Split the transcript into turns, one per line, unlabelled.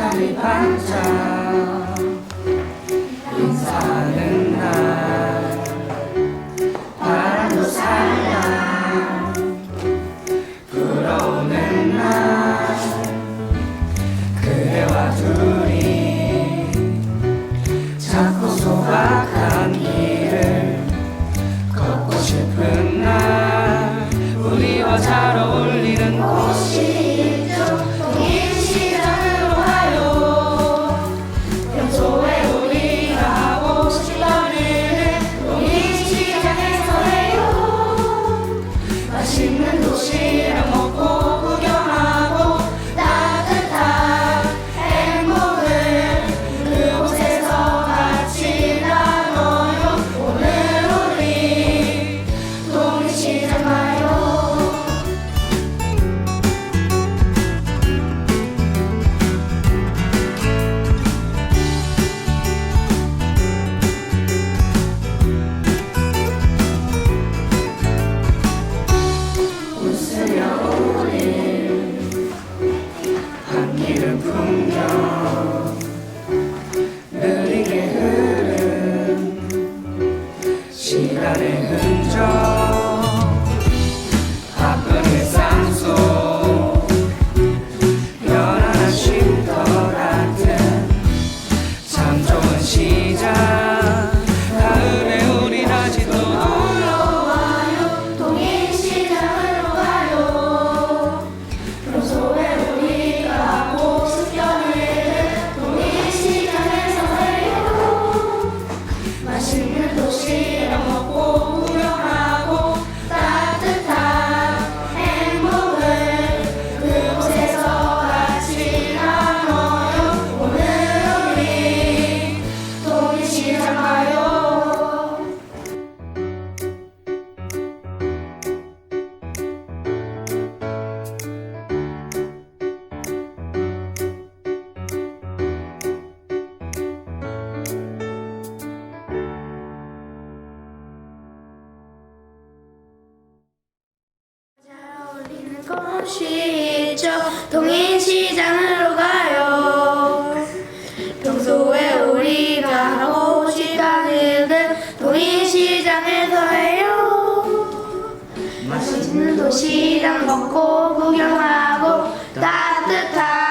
สนิพัช้าอิสาน The good job. 쉬죠 동인시장으로 가요. 평소에 우리가 하고 싶다는 일들 동인시장에서 해요. 맛있는 도시락 먹고 구경하고 따뜻한